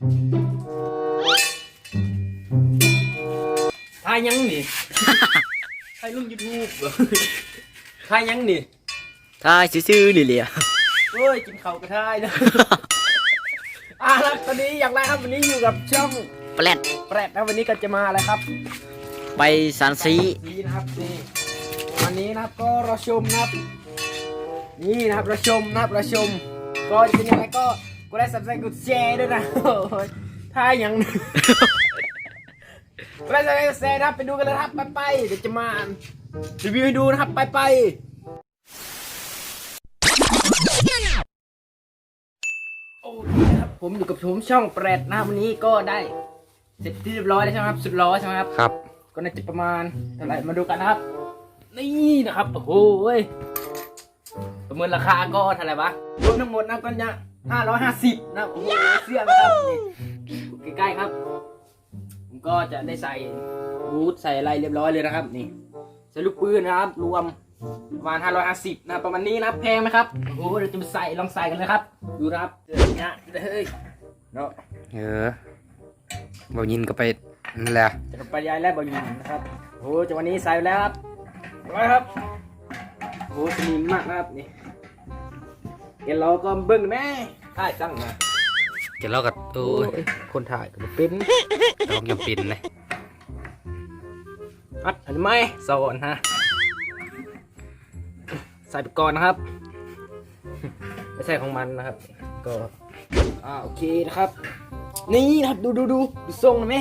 ทายยังนี่ ทายลงยูทูบทายยังนี่ทายซื่อๆนี่เลยเฮ้ยกินเขาวก็ทายนะ อะครับตอนนี้อย่างไรครับวันนี้อยู่กับช่องแปลดแปรดนะวันนี้ก็จะมาอะไรครับไปสันซีนี่นะครับนี่วันนี้นะครับก็รอชมนะครับ นี่นะครับรอชมนะครับรอชม ก็จะเป็นยังไงก็ กดไลค์ซับสไครต์กดแชร์ด้วยนะโอ้ยถ้ายังกดไลค์ซับสไครต์กดแชร์นะครับไปดูกันเลยนะครับไปไปๆเดี๋ยวจะมารีวิวให้ดูนะครับไปไปๆ โอ้ดีนะครับ ผมอยู่กับผมช่องแปรดนะครับวันนี้ก็ได้ เสร็จที่เรียบร้อยแล้วใช่ไหมครับ สุดล้อใช่ไหมครับ ครับ ก็น่าจะประมาณเท่าไหร่มาดูกันนะครับ นี่นะครับ โอ้โหยประเมินราคาก็เท่าไหร่วะรวมทั้งหมดนะก็จะห้าร้อย ห้าสิบนะโอ้โหเสื้อนะครับนี่ใกล้ๆครับ ผมก็จะได้ใส่บูทใส่อะไรเรียบร้อยเลยนะครับ นี่ใส่ลูกปืนนะครับ รวมประมาณห้าร้อยห้าสิบนะประมาณนี้นะครับแพงไหมครับโอ้โหเดี๋ยวจะมาใส่ลองใส่กันเลยครับ ดูนะครับเดี๋ยวนี้เฮ้ยเนาะเออบ่ยินก็ไปนั่นแหละจะไปย้ายแล้วบอลยิงนะครับโอ้โหจังหวันนี้ใส่ไปแล้วครับไปครับโอ้โหสนิมมากนะครับนี่ เดี๋ยวเราก็เบิ้งแม่ถ่ายจังนะจะเล่ากับโอ้ยคนถ่ายก็บ่เป็นลองยำปินเลยอัดอันนี้ไหมสอนฮะ ใส่ไปก่อนนะครับ ไม่ใช่ของมันนะครับ ก็อ่าโอเคนะครับ นี่นะครับดูดูดูดูทรงนะไหม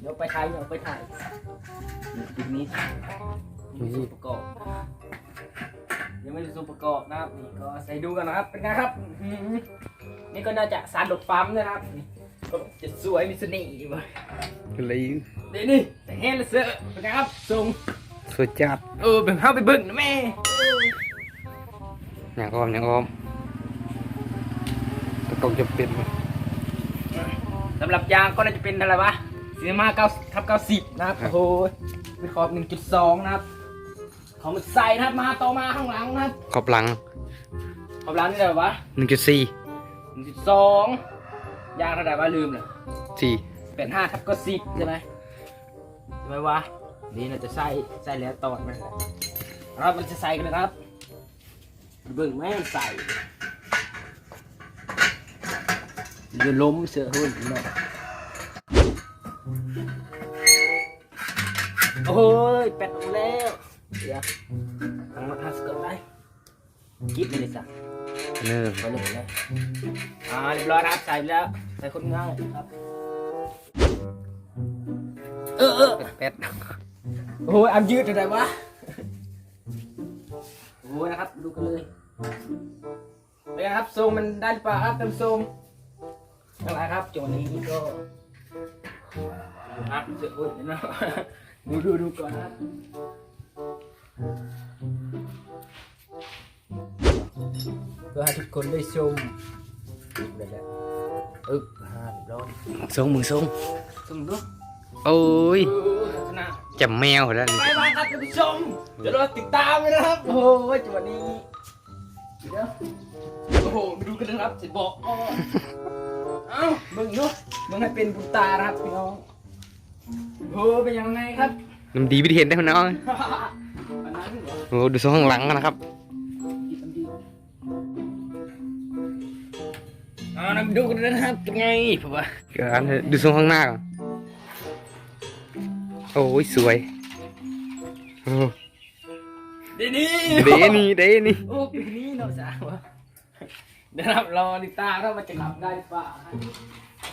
เดี๋ยวไปถ่ายเดี๋ยวไปถ่ายนี่ดูนี้ดูส่วนประกอบ ยังไม่ดูส่วนประกอบนะครับนี่ก็ใส่ดูกันนะครับเป็นไงครับอื้อหือนี่ก็น่าจะสารดดปั๊มด้วยนะครับนี่ก็จะสวยมีเสน่ห์อยู่เลยเลยนี่นี่แต่งเฮลเซอร์เป็นไงครับทรงสุดจัดเออเป็นเข้าไปเบิ่งนะแม่อย่างอ้อมอย่างอ้อมตะกงจำเป็นสำหรับยางก็น่าจะเป็นอะไรวะซีมาเก้าทับเก้าสิบนะครับโอ้โหเป็นขอบหนึ่งจุดสองนะครับ ของมันใส่นะครับมาต่อมาข้างหลังนะครับขอบหลังขอบหลังนี่อะไรวะ1.4หนึ่งจุดสองยางเท่าไหร่วะลืมเลย4เป็นห้าทับก็สิบใช่ไหมใช่ไหมวะนี่เราจะใส่ใส่แล้วตอดมันเรามันจะใส่กันเลยครับเบิ่งแม่งใส่จะล้มเสือหุ่นเนาะโอ้ยเป็ดออกแล้ว เดี๋ยวทางมาทัสเกิดได้กิ๊บเลยจ้ะเนิ่มไปเลยเลยอ่าเรียบร้อยนะครับใส่ไปแล้วใส่คนง่ายครับเออเออเป็ดโอ้ยอันยืดอะไรวะโอ้ยนะครับ ดูกันเลยเป็นไงครับทรงมันได้หรือเปล่าครับเต็มทรงอะไรครับโจทย์นี้ก็ครับเสืออุ่นนะดูดูดูก่อนนะครับ เพื่อให้ทุกคนได้ชมเดี๋ยวๆอึ๊บห้าเรียบร้อยทรงมือทรงชมดูโอ้ยเออลักษณะจับแมวแล้วนี่ไปบ้างครับท่านผู้ชมเดี๋ยวเราติดตามกันนะครับ โอ้โหจังหวะนี้เดี๋ยวโอ้โหมาดูกันนะครับจะบอกอ้อเอ้าเบิ่งดูเบิ่งให้เป็นบุญตานะครับพี่น้องโอ้โหเป็นยังไงครับน้ำดีวิธีเห็นได้พี่น้องอันนั้นเหรอ โอ้ดูทรงข้างหลังนะครับดีทำดีอ่ามาดูกันนะครับเป็นไงผมว่าเกิดอะไรดูทรงข้างหน้าก่อนโอ้ยสวยโอ้เดนี่เดนี่เดนี่โอ้ปีนี้เนาะจ้าวะเดี๋ยวนะครับรอติดตามว่ามันจะขับได้หรือเปล่า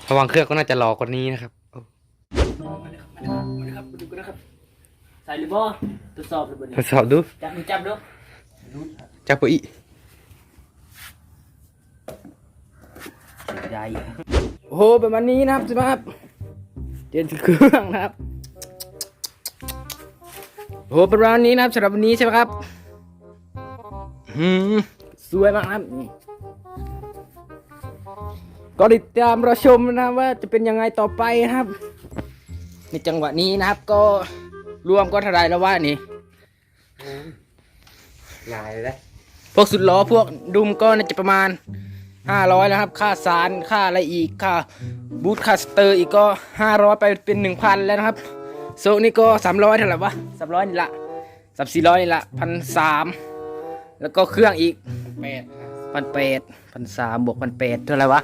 ระวังเครื่องก็น่าจะรอกว่านี้นะครับโอ้มาเลยครับมาเลยครับมาเลยครับมาดูกันนะครับใส่หรือบ่ทดสอบหรือบ่ทเนี่ยดสอบดู จับดูจับดูจับปุ๋ยใหญ่โอ้โหประมาณนี้นะครับสิครับเจนเครื่องนะครับโอ้โหประมาณนี้นะครับสำหรับวันนี้ใช่ไหมครับอืมสวยมากนะครับนี่ก็ติดตามเราชมนะครับว่าจะเป็นยังไงต่อไปนะครับ ในจังหวะนี้นะครับก็ รวมก็เท่าไหรแล้วว่านี่ลายเลยพวกสุดล้อพวกดุมก็น่าจะประมาณห้าร้อยนะครับ ค่าสารค่าอะไรอีกค่าบูทค่าสเตอร์อีกก็ห้าร้อยไปเป็นหนึ่งพันแล้วนะครับโซะนี่ก็สามร้อยเท่าไหร่วะสามร้อยนี่ละสามสี่ร้อยนี่ละพันสามแล้วก็เครื่องอีกแปดพันแปดพันสามบวกพันแปดเท่าไหร่วะ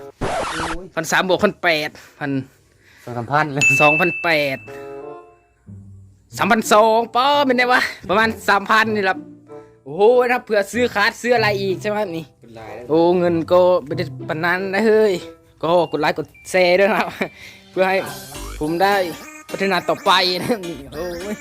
พันสามบวกพันแปดพันสองสามพันเลยสองพันแปด สามพันสองป้อเป็นไงวะประมาณสามพันนี่ละโอ้โหนะครับเผื่อซื้อคาร์ดซื้ออะไรอีกใช่ไหมนี่เป็นลายแล้วโอ้เงินก็ไม่ได้ปานนั้นนะเฮ้ยก็กดไลค์กดแชร์ด้วยนะครับ เพื่อให้ผมได้พัฒนาต่อไปนะนี่โอ้ย